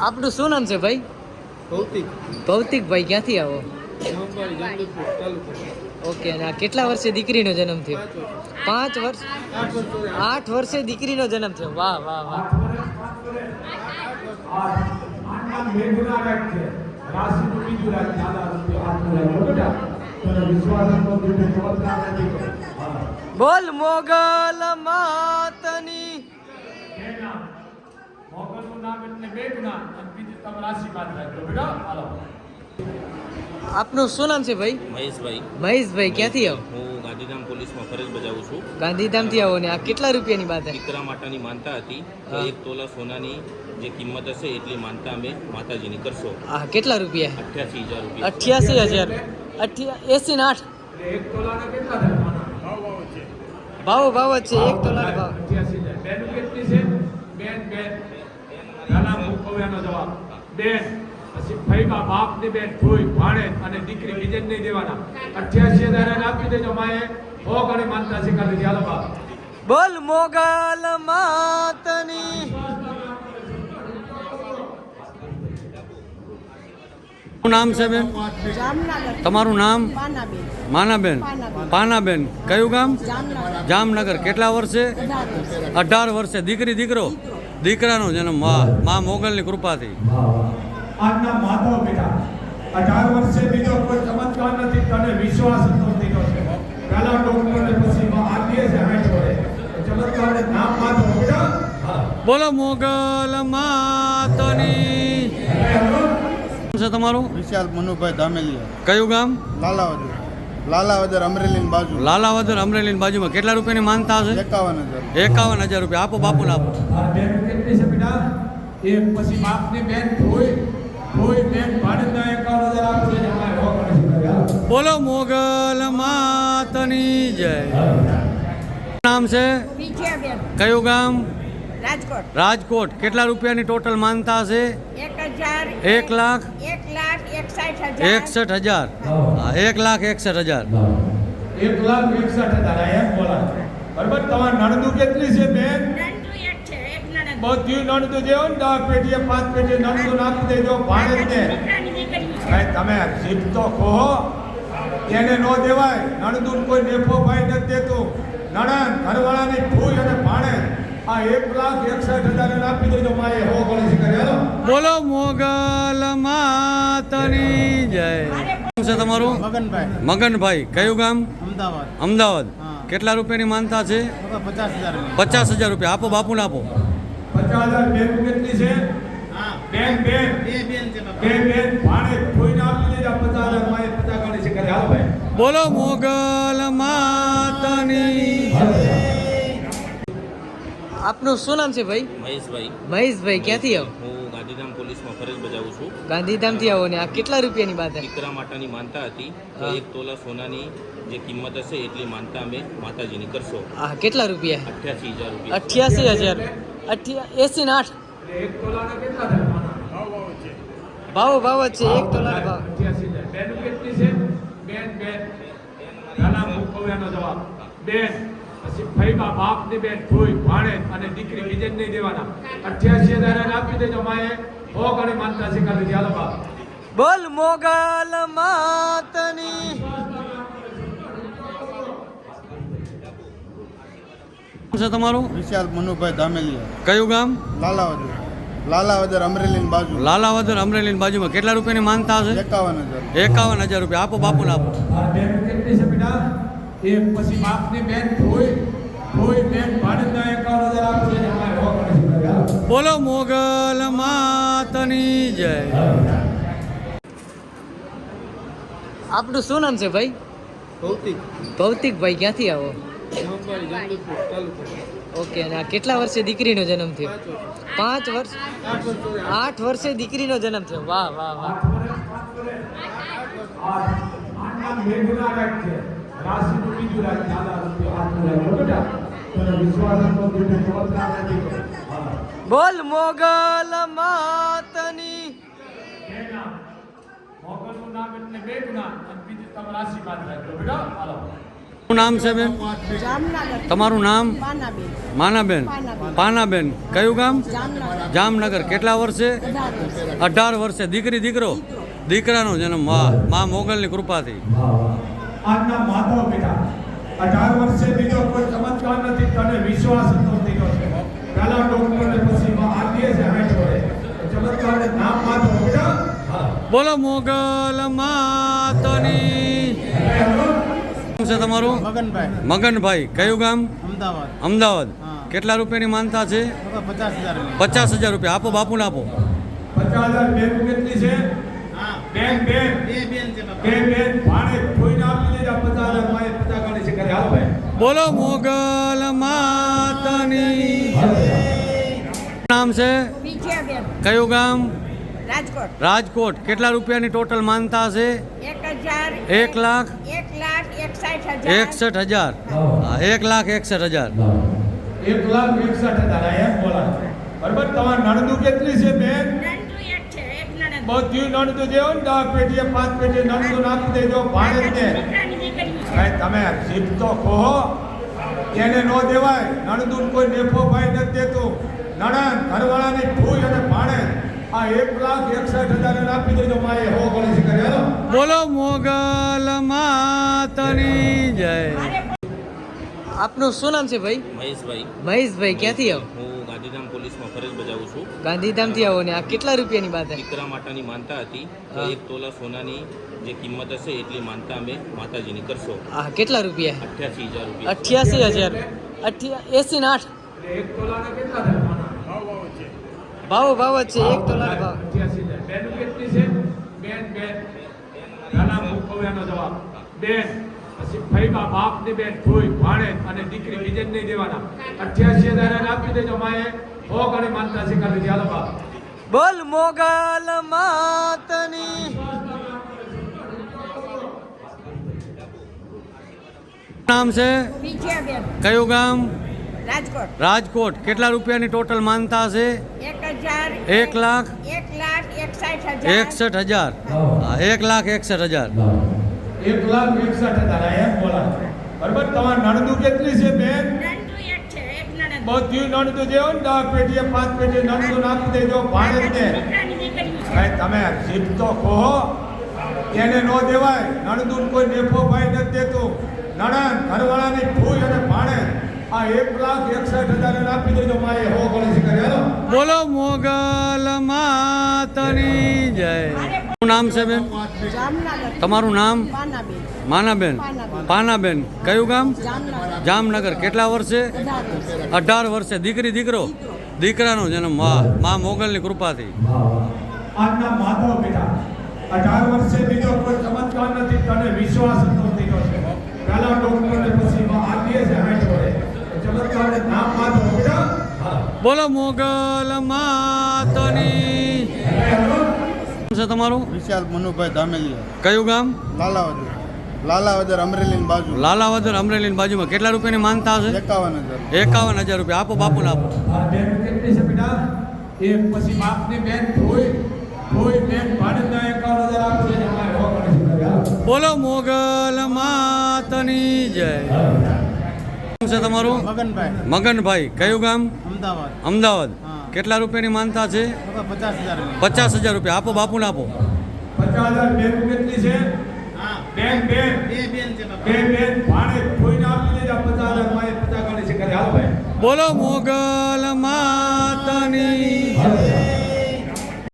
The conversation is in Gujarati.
આપનું શું નામ છે ભાઈ? ભૌતિક. ભૌતિકભાઈ ક્યાંથી આવો? ઓકે અને આ કેટલા વર્ષે દીકરીનો જન્મ થયો? પાંચ વર્ષ. આઠ વર્ષે દીકરીનો જન્મ થયો. વાહ વાહ વાહ. બોલ મોગલ માતની. બે નામ મોગલનું નામ અને બીજું તમે રાશિમાં રાખજો. બેટા હાલો. આપનું શું નામ છે ભાઈ? મહેશભાઈ. મહેશભાઈ ક્યાંથી આવો? હું ગાંધીધામ પોલીસમાં ફરજ બજાવું છું. ગાંધીધામથી આવો ને આ કેટલા રૂપિયાની બાત હે? દીકરા માતાની માનતા હતી. એક તોલા સોનાની જે કિંમત હશે એટલી માનતા અમે માતાજીની કરશો. આ કેટલા રૂપિયા અઠ્યાસી હજાર રૂપિયા. અઠ્યાસી હજાર. અઠ્યા એસી ને આઠ? એક તોલાના કેટલા ભાવ ભાવ જ છે. એક તોલા ભાવ. અઠ્યાસી હજાર. બેન કેટલી છે? બેન બેન. નાના મુખવ્યાનો જવાબ. બેન પછી ભાઈમાં બાપની બેન ફોઈ ભાણે અને દીકરી બીજે જ નહીં દેવાના. અઠ્યાસી હજાર આપી દેજો માએ હો ઘણી માનતા શીખા દીધી હાલો બાપ. બોલ મોગલ માતની. શું નામ છે બેન? તમારું નામ? પાનાબેન માનાબેન. પાનાબેન. કયું ગામ? જામનગર. જામનગર. કેટલા વર્ષે? અઢાર વર્ષે. દીકરી? દીકરો. દીકરાનો જન્મ મા મા મોગલની કૃપાથી. આજના માધવ બેટા અઢાર વર્ષે બીજો કોઈ ચમત્કાર નથી તને વિશ્વાસ હતો દીધો છે. પહેલા ડોક્ટર ને પછી આપીએ છે હાઈટ વડે ચમત્કાર નામ માધવ બેટા બોલો મોગલ માતની. છે તમારું? વિશાલ મનુભાઈ ધામેલિયા. કયું ગામ? લાલાવદર. લાલાવદર અમરેલીની બાજુ. લાલાવદર અમરેલીની બાજુમાં કેટલા રૂપિયાની માનતા હશે? એકાવન હજાર. એકાવન હજાર રૂપિયા. આપો બાપુ આપો. આ બેન કેટલી છે બેટા? એ પછી બાપની બેન ફોઈ ફોઈ બેન ભાડેના એકાવન હજાર આપશે ને અમારે હો ગણેશ કરી હાલો. બોલો મોગલ માતની જય. નામ છે? કયું ગામ? રાજકોટ. રાજકોટ. કેટલા રૂપિયાની ટોટલ માનતા લાખ એક લાખ? એકસઠ હજાર. એક લાખ એકસઠ હજાર. એક લાખ એકસઠ હજાર. આ એમ બોલા. બરાબર? તમારે નણદું કેટલી છે બેન? બધું એક છે બધી નણદુ જે હોય ને દસ પેટીએ પાંચ પેટીએ નણદું નાખી દેજો ભાડે જ ને દીકરાની દીકરી છે. ભાઈ તમે જીભ તો ખો એને ન દેવાય નણદું કોઈ નેફો ભાઈ નથી દેતું. નણંદ ઘરવાળાની ભૂલ અને બોલો મોગલ માતની જય. શું છે તમારું? મગનભાઈ. મગનભાઈ. કયું ગામ? અમદાવાદ. અમદાવાદ. કેટલા રૂપિયાની માનતા છે? પચાસ હજાર રૂપિયા. આપો બાપુને આપો. બોલો મોગલ માતની આપનું શું નામ છે ભાઈ? મહેશભાઈ. મહેશભાઈ ક્યાંથી આવો? હું ગાંધીધામ પોલીસમાં ફરજ બજાવું છું. ગાંધીધામથી આવો ને. આ કેટલા રૂપિયાની હે? દીકરા માતાની માનતા હતી. તો એક તોલા સોનાની જે કિંમત હશે એટલી માનતા અમે માતાજીની કરશો. આ કેટલા રૂપિયા અઠ્યાસી હજાર રૂપિયા. અઠ્યાસી હજાર. અઠ્યા એસી ને આઠ? એક તોલાના કેટલા થાય ભાવ ભાવ જ છે. એક તોલા ભાવ. બેન. બેન કેટલી છે બેન. બેન બેન. પછી ભાઈમાં બાપની બેન ફોઈ ભાણે અને દીકરી બીજે નહીં દેવાના. અઠ્યાસી હજાર આપી દેજો માએ હો ઘણી માનતા શીખા દીધી હાલો બાપ. બોલ મોગલ માતની. છે તમારું? વિશાલ મનુભાઈ ધામેલિયા. કયું ગામ? લાલાવદર. લાલાવદર અમરેલી બાજુ. લાલાવદર અમરેલી બાજુમાં કેટલા રૂપિયાની માનતા હશે? એકાવન હજાર. એકાવન હજાર રૂપિયા. આપો બાપુને આપો. એ પછી બાપની બેન ફોઈ ફોઈ બેન ભાડેના એકાવન હજાર આપશે. બોલો મોગલ માતની જય આપનું શું નામ છે ભાઈ ભૌતિક ભૌતિકભાઈ ક્યાંથી આવો ઓકે અને આ કેટલા વર્ષે દીકરીનો જન્મ થયો પાંચ વર્ષ આઠ વર્ષે દીકરીનો જન્મ થયો વાહ વાહ વાહ રાશિનું બીજું રાખ દાદા રૂપિયો હાથમાં રાખો બેટા તને વિશ્વાસ હતો દીધો ચમત્કાર નથી. બોલ મોગલ માતની બે નામ. મોગલનું નામ એટલે મેઘના અને બીજું તમે રાશિ જ રાખો બેટા હાલો શું નામ છે બેન? તમારું નામ? માનાબેન? પાનાબેન। કયું ગામ? જામનગર। કેટલા વર્ષે? અઢાર અઢાર વર્ષે. દીકરી દીકરો? દીકરાનો જન્મ. વાહ. મા મોગલની કૃપાથી. આજના માતા પિતા. અઢાર વર્ષે બીજો કોઈ ચમત્કાર નથી તને વિશ્વાસ નતો દીધો છે. પહેલા ડોક્ટર ને પછી આ છે હાથ વડે ચમત્કાર ને નામ માધવ બેટા બોલો મોગલ માતની. શું છે તમારું? મગનભાઈ. મગનભાઈ. કયું ગામ? અમદાવાદ. અમદાવાદ. કેટલા રૂપિયાની માનતા છે? પચાસ હજાર રૂપિયા. આપો બાપુને આપો. પચાસ હજાર બેન કેટલી છે? બેન બેન બે બેન છે બાપા. બે બેન ભાડે કોઈને આપી દેજા પચાસ હજાર માએ પચાસ ગણી છે કરે હાલો ભાઈ બોલો મોગલ માતાની. નામ છે? કયું ગામ? રાજકોટ. રાજકોટ. કેટલા રૂપિયાની ટોટલ માનતા છે એક લાખ? એક લાખ એકસાઠ હજાર. એક લાખ એકસઠ હજાર. એક લાખ એકસઠ હજાર એમ બોલા. બરાબર તમારે નણદું કેટલી છે બેન? બધી નણદું છે બધું નણદુ. જે ને દસ પેટીએ પાંચ પેટીએ નણદું નાખી દેજો ભાડે જ દે દીકરાની દીકરી છે ભાઈ તમે જીભ તો કહો એને ન દેવાય નણદુ કોઈ નેફો ભાઈ નથી દેતો. નણંદ ઘરવાળાની ભૂલ અને પાણે આ એક લાખ એકસઠ હજાર આપી દેજો માએ હો ગણી છે કરે બોલો મોગલ માતની જય. આપનું શું નામ છે ભાઈ? મહેશભાઈ. મહેશભાઈ ક્યાંથી આવો? હું ગાંધીધામ પોલીસમાં ફરજ બજાવું છું. ગાંધીધામથી આવો ને આ કેટલા રૂપિયાની બાત છે દીકરા માતાની માનતા હતી એક તોલા સોનાની જે કિંમત હશે એટલી માનતા અમે માતાજીની કરશો. આ કેટલા રૂપિયા? અઠ્યાસી હજાર રૂપિયા. અઠ્યાસી હજાર. અઠ્યા એસી ને આઠ? ભાવ ભાવ જ છે એક તોલા ભાવ. બેન કેટલી છે બેન બેન નાના મુખવ્યાનો જવાબ બેન પછી ફઈબા બાપની બેન ભૂઈ ભાણે અને દીકરી બીજે જ નહીં દેવાના અઠ્યાસી હજાર આપી દેજો માએ ભોગ અને માનતા શીખાવી દીધી હાલો બોલ મોગલ માતની. નામ છે? કયું ગામ? રાજકોટ. રાજકોટ. કેટલા રૂપિયાની ટોટલ માનતા છે એક લાખ? એક લાખ એકસાઠ હજાર. એક લાખ એકસઠ હજાર. એક લાખ એકસઠ હજાર એમ બોલા. બરાબર? તમારે નણદુ કેટલી છે બેન? બધી નણદું છે બધું નણદુ જે હોય ને દસ પેટીએ પાંચ પેટીએ નણદુ નાખી દેજો ભાડે ભાઈ તમે જીભ તો કહો એને ન દેવાય. નણદુ કોઈ નેફો ભાઈ નથી દેતું. નણંદ ઘરવાળાની ભૂઈ અને ભાડે આ એક લાખ એકસઠ હજાર આપી દેજો માએ. હો ગણેશ કરે બોલો મોગલ માતની જય. શું નામ છે બેન? તમારું નામ? માનાબેન. પાનાબેન. કયું ગામ? જામનગર. કેટલા વર્ષે? અઢાર વર્ષે. દીકરી દીકરો? દીકરાનો જન્મ. વાહ. મા મોગલની કૃપાથી. આજના માધવ બેટા અઢાર વર્ષે બીજો કોઈ ચમત્કાર નથી. તને વિશ્વાસ નતો પહેલા ડોક્ટર ને પછી આ દે છે હાથ વડે. ચમત્કાર નામ માત બેટા બોલો મોગલ માતની. શું છે તમારું? વિશાલ મનુભાઈ ધામેલિયા. કયું ગામ? લાલાવદર. લાલાવદર અમરેલી બાજુ. લાલાવદર અમરેલીની બાજુમાં કેટલા રૂપિયાની માનતા હશે? એકાવન હજાર. એકાવન હજાર રૂપિયા. આપો બાપુને આપો. આ બેન કેટલી છે બેટા? એક પછી બાપની બેન ભોય ભોય બેન ભાડેના એકાવન હજાર આપશે બોલો મોગલ માતની જય. શું છે તમારું? મગનભાઈ. મગનભાઈ. કયું ગામ? અમદાવાદ. અમદાવાદ. કેટલા રૂપિયાની માનતા છે? પચાસ હજાર રૂપિયા. આપો બાપુને આપો. બોલો મોગલ માતની.